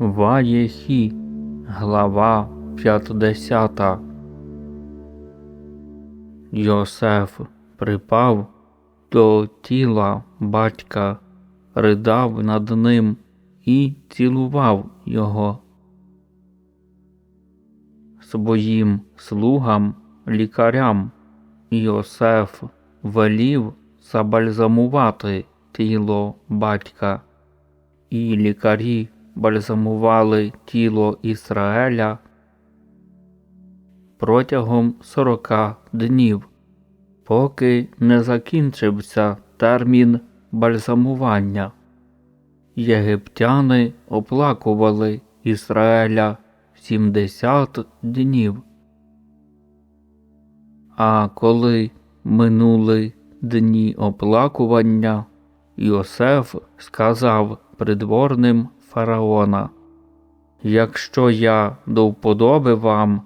Ваєхі, глава 50. Йосеф припав до тіла батька, ридав над ним і цілував його. Своїм слугам, лікарям Йосеф велів забальзамувати тіло батька, і лікарі бальзамували тіло Ізраїля протягом сорока днів, поки не закінчився термін бальзамування. Єгиптяни оплакували Ізраїля 70 днів. А коли минули дні оплакування, Йосеф сказав придворним фараона: Якщо я до вподоби вам,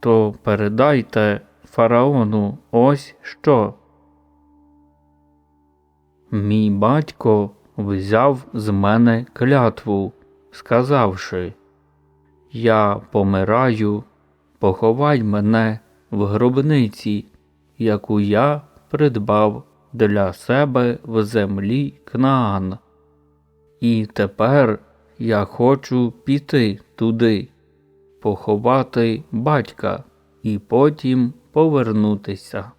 то передайте фараону ось що. Мій батько взяв з мене клятву, сказавши Я помираю, поховай мене в гробниці, яку я придбав для себе в землі Кнаан. І тепер я хочу піти туди, поховати батька і потім повернутися.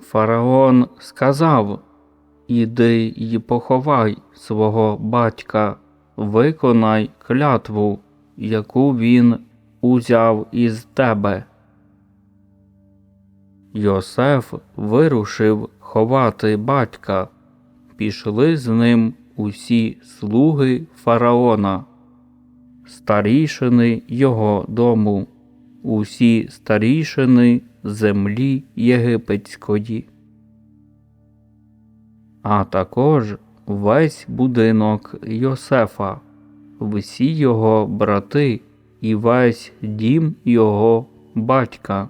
Фараон сказав Іди й поховай свого батька, виконай клятву, яку він узяв із тебе. Йосеф вирушив ховати батька, пішли з ним усі слуги фараона, старішини його дому, усі старішини землі єгипетської, а також весь будинок Йосефа, всі його брати і весь дім його батька.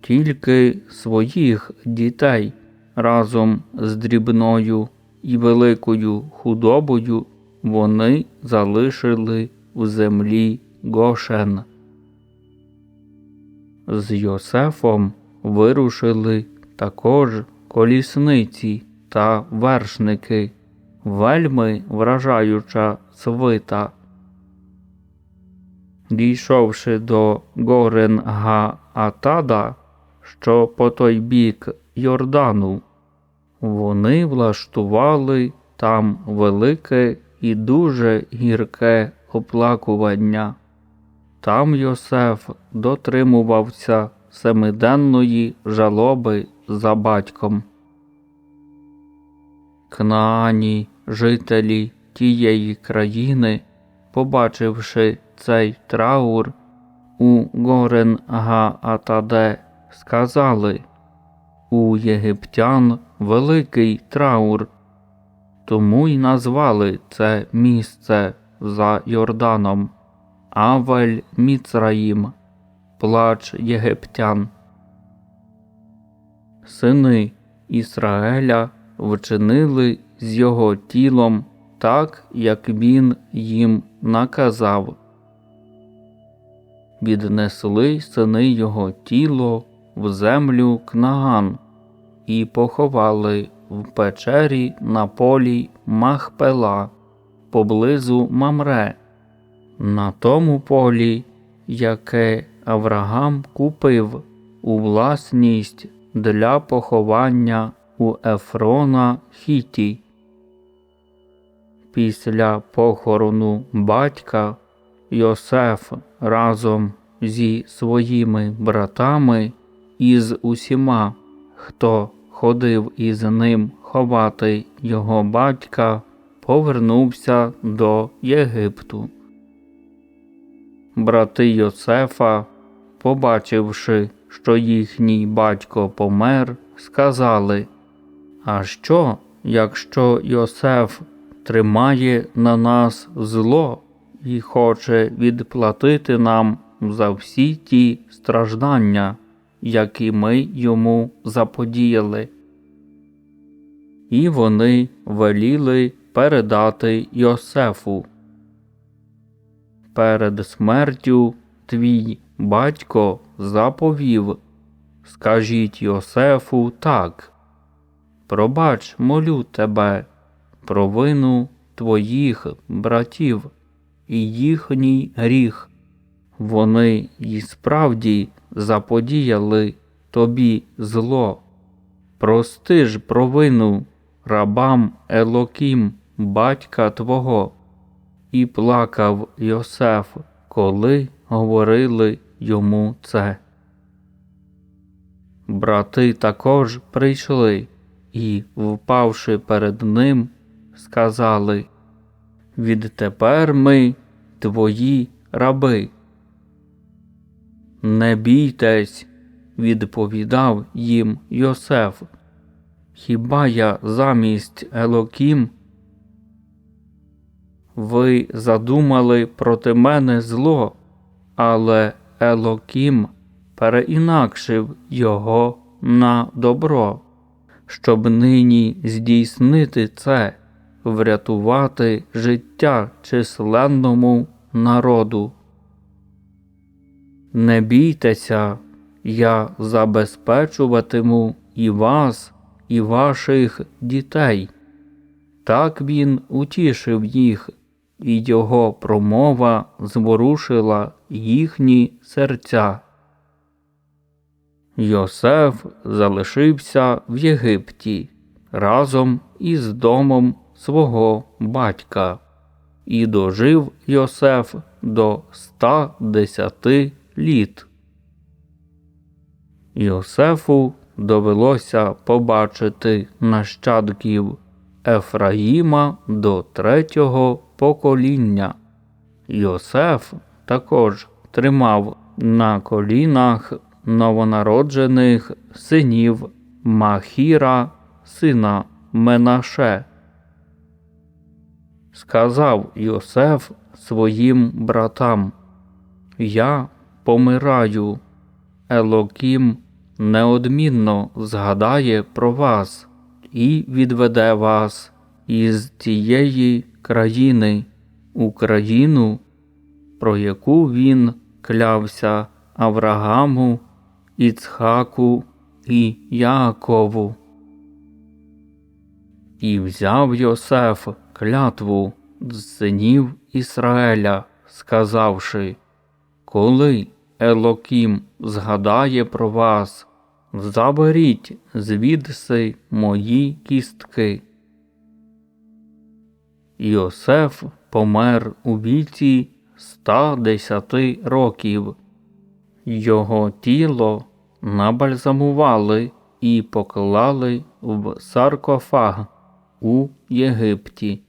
Тільки своїх дітей разом з дрібною і великою худобою вони залишили в землі Гошен. З Йосефом вирушили також колісниці та вершники, вельми вражаюча свита. Дійшовши до Горен Га Атада, що по той бік Йордану, вони влаштували там велике і дуже гірке оплакування. Там Йосеф дотримувався семиденної жалоби за батьком. Кнаані, жителі тієї країни, побачивши цей траур у Горен Гаатаде, сказали у єгиптян великий траур, тому й назвали це місце за Йорданом Авель Міцраїм, плач єгиптян. Сини Ісраеля вчинили з його тілом так, як він їм наказав. Віднесли сини його тіло в землю Кнаган і поховали в печері на полі Махпела поблизу Мамре, на тому полі, яке Авраам купив у власність для поховання у Ефрона Хітій. Після похорону батька Йосеф разом зі своїми братами і з усіма, хто ходив із ним ховати його батька, повернувся до Єгипту. Брати Йосефа, побачивши, що їхній батько помер, сказали А що, якщо Йосеф тримає на нас зло і хоче відплатити нам за всі ті страждання? Які ми йому заподіяли. І вони веліли передати Йосефу. Перед смертю твій батько заповів Скажіть Йосефу так. Пробач, молю тебе, провину твоїх братів і їхній гріх. Вони й справді заподіяли тобі зло. Прости ж провину рабам Елокім, батька твого. І плакав Йосеф, коли говорили йому це. Брати також прийшли і, впавши перед ним, сказали Відтепер ми твої раби. Не бійтесь, відповідав їм Йосеф. Хіба я замість Елокім? Ви задумали проти мене зло, але Елокім переінакшив його на добро, щоб нині здійснити це, врятувати життя численному народу. Не бійтеся, я забезпечуватиму і вас, і ваших дітей. Так він утішив їх, і його промова зворушила їхні серця. Йосеф залишився в Єгипті разом із домом свого батька, і дожив Йосеф до 110 літ. Йосефу довелося побачити нащадків Ефраїма до третього покоління. Йосеф також тримав на колінах новонароджених синів Махіра, сина Менаше. Сказав Йосеф своїм братам Я помираю, Елокім неодмінно згадає про вас і відведе вас із тієї країни, Україну, про яку він клявся Аврааму, Іцхаку і Яакову. І взяв Йосеф клятву з синів Ісраеля, сказавши, Коли Елокім згадає про вас, заберіть звідси мої кістки. Йосеф помер у віці 110 років. Його тіло набальзамували і поклали в саркофаг у Єгипті.